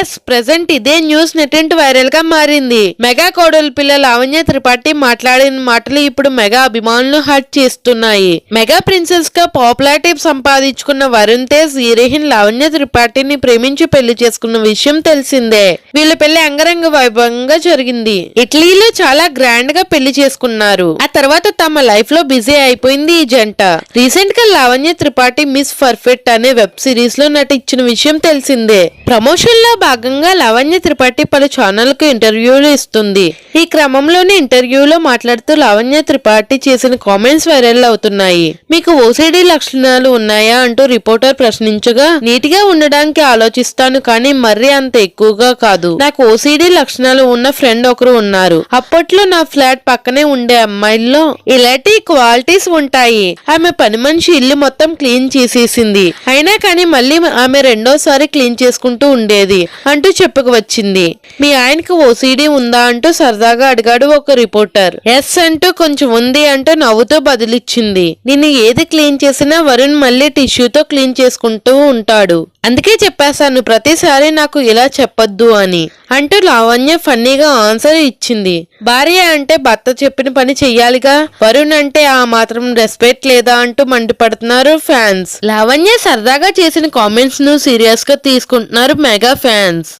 Yes present ఇదే news నెట్టింటి వైరల్గా మారింది. మెగా కోడలు పిల్ల లావణ్య త్రిపాఠి మాట్లాడిన మాటలు ఇప్పుడు మెగా అభిమానులు హర్ట్ చేస్తున్నాయి. మెగా ప్రిన్సెస్గా పాపులారిటీ సంపాదించుకున్న వరుణ్ తేజ్ హీరోయిన్ లావణ్య త్రిపాఠిని ప్రేమించి పెళ్ళి చేసుకున్న విషయం తెలిసిందే. వీళ్ళ పెళ్ళి అంగరంగ వైభవంగా జరిగింది. ఇటలీలో చాలా గ్రాండ్గా పెళ్ళి చేసుకున్నారు. ఆ తర్వాత తమ లైఫ్లో బిజీ అయిపోయింది ఈ జంట. రీసెంట్గా లావణ్య త్రిపాఠి మిస్ పర్ఫెక్ట్ అనే వెబ్ సిరీస్లో నటించిన విషయం తెలిసిందే. ప్రమోషన్లో భాగంగా లావణ్య త్రిపాఠి పలు ఛానల్కు ఇంటర్వ్యూలు ఇస్తుంది. ఈ క్రమంలోనే ఇంటర్వ్యూలో మాట్లాడుతూ లావణ్య త్రిపాఠి చేసిన కామెంట్స్ వైరల్ అవుతున్నాయి. మీకు ఓసిడి లక్షణాలు ఉన్నాయా అంటూ రిపోర్టర్ ప్రశ్నించగా నీటిగా ఉండడానికి ఆలోచిస్తాను కానీ మరీ అంత ఎక్కువగా కాదు. నాకు ఓసిడి లక్షణాలు ఉన్న ఫ్రెండ్ ఒకరు ఉన్నారు. అప్పట్లో నా ఫ్లాట్ పక్కనే ఉండే అమ్మాయిల్లో ఇలాంటి క్వాలిటీస్ ఉంటాయి. ఆమె పని మనిషి ఇల్లు మొత్తం క్లీన్ చేసేసింది. అయినా కానీ మళ్ళీ ఆమె రెండోసారి క్లీన్ చేసుకుంటూ ఉండేది. అంటూ చెప్పుకు వచ్చింది మీ ఆయనకు ఓసిడి ఉందా అంటూ సరదాగా అడిగాడు ఒక రిపోర్టర్. ఎస్ అంటూ కొంచెం ఉంది అంటూ నవ్వుతూ బదిలిచ్చింది. నిన్ను ఏది క్లీన్ చేసినా వరుణ్ మళ్ళీ టిష్యూతో క్లీన్ చేసుకుంటూ ఉంటాడు. అందుకే చెప్పేశాను ప్రతిసారి నాకు ఇలా చెప్పొద్దు అని. అంటూ లావణ్య ఫన్నీగా ఆన్సర్ ఇచ్చింది. భార్య అంటే భర్త చెప్పిన పని చెయ్యాలిగా? వరుణ్ అంటే ఆ మాత్రం రెస్పెక్ట్ లేదా అంటూ మండిపడుతున్నారు ఫ్యాన్స్. లావణ్య సరదాగా చేసిన కామెంట్స్ను సీరియస్గా తీసుకుంటున్నారు మెగా ఫ్యాన్స్.